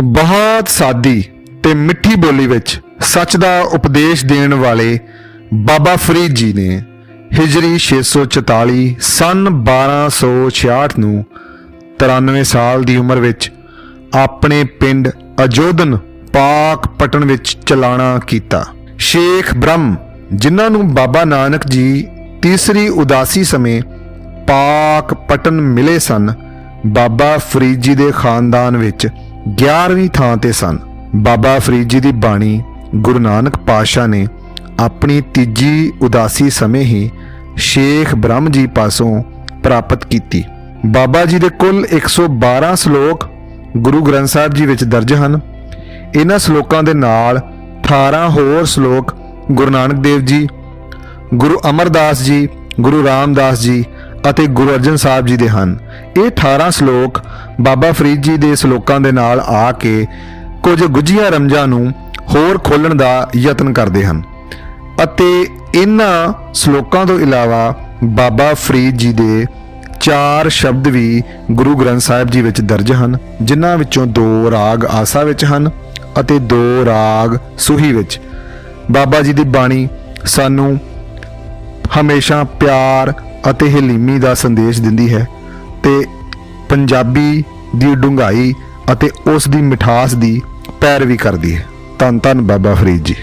ਬਹੁਤ ਸਾਦੀ ਤੇ ਮਿੱਠੀ ਬੋਲੀ ਵਿੱਚ ਸੱਚ ਦਾ ਉਪਦੇਸ਼ ਦੇਣ ਵਾਲੇ ਬਾਬਾ ਫਰੀਦ ਜੀ ਨੇ ਹਿਜਰੀ 644 ਸਨ 1266 ਨੂੰ 93 ਸਾਲ ਦੀ ਉਮਰ ਵਿੱਚ ਆਪਣੇ ਪਿੰਡ ਅਜੋਧਨ ਪਾਕ ਪਟਨ ਵਿੱਚ ਚਲਾਣਾ ਕੀਤਾ। ਸ਼ੇਖ ਬ੍ਰਹਮ, ਜਿਨ੍ਹਾਂ ਨੂੰ ਬਾਬਾ ਨਾਨਕ ਜੀ ਤੀਸਰੀ ਉਦਾਸੀ ਸਮੇਂ ਪਾਕ ਪਟਨ ਮਿਲੇ ਸਨ, ਬਾਬਾ ਫਰੀਦ ਜੀ ਦੇ ਖਾਨਦਾਨ ਵਿੱਚ 11ਵੀਂ ਥਾਂ ਤੇ ਸਨ। ਬਾਬਾ ਫਰੀਦ ਜੀ ਦੀ ਬਾਣੀ ਗੁਰੂ ਨਾਨਕ ਪਾਤਸ਼ਾਹ ਨੇ ਆਪਣੀ ਤੀਜੀ ਉਦਾਸੀ ਸਮੇਂ ਹੀ ਸ਼ੇਖ ਬ੍ਰਹਮ ਜੀ ਪਾਸੋਂ ਪ੍ਰਾਪਤ ਕੀਤੀ। ਬਾਬਾ ਜੀ ਦੇ ਕੁੱਲ 112 ਸ਼ਲੋਕ ਗੁਰੂ ਗ੍ਰੰਥ ਸਾਹਿਬ ਜੀ ਵਿੱਚ ਦਰਜ ਹਨ। ਇਹਨਾਂ ਸ਼ਲੋਕਾਂ ਦੇ ਨਾਲ 18 ਹੋਰ ਸ਼ਲੋਕ ਗੁਰੂ ਨਾਨਕ ਦੇਵ ਜੀ, ਗੁਰੂ ਅਮਰਦਾਸ ਜੀ, ਗੁਰੂ ਰਾਮਦਾਸ ਜੀ ਅਤੇ ਗੁਰੂ ਅਰਜਨ ਸਾਹਿਬ ਜੀ ਦੇ ਹਨ। ਇਹ 18 ਸ਼ਲੋਕ ਬਾਬਾ ਫਰੀਦ ਜੀ ਦੇ ਸ਼ਲੋਕਾਂ ਦੇ ਨਾਲ ਆ ਕੇ ਕੁਝ ਗੁੱਝੀਆਂ ਰਮਜਾਂ ਨੂੰ ਹੋਰ ਖੋਲਣ ਦਾ ਯਤਨ ਕਰਦੇ ਹਨ। ਅਤੇ ਇਹਨਾਂ ਸ਼ਲੋਕਾਂ ਤੋਂ ਇਲਾਵਾ ਬਾਬਾ ਫਰੀਦ ਜੀ ਦੇ ਚਾਰ ਸ਼ਬਦ ਵੀ ਗੁਰੂ ਗ੍ਰੰਥ ਸਾਹਿਬ ਜੀ ਵਿੱਚ ਦਰਜ ਹਨ, ਜਿਨ੍ਹਾਂ ਵਿੱਚੋਂ ਦੋ ਰਾਗ ਆਸਾ ਵਿੱਚ ਹਨ ਅਤੇ ਦੋ ਰਾਗ ਸੁਹੀ ਵਿੱਚ। ਬਾਬਾ ਜੀ ਦੀ ਬਾਣੀ, ਸਾਨੂੰ ਹਮੇਸ਼ਾ ਪਿਆਰ ਅਤੇ ਹਲੀਮੀ ਦਾ ਸੰਦੇਸ਼ ਦਿੰਦੀ ਹੈ ਤੇ ਪੰਜਾਬੀ ਦੀ ਡੂੰਘਾਈ ਅਤੇ ਉਸ ਦੀ ਮਿਠਾਸ ਦੀ ਪੈਰਵੀ ਕਰਦੀ ਹੈ। ਧੰਨ ਧੰਨ ਬਾਬਾ ਫਰੀਦ ਜੀ।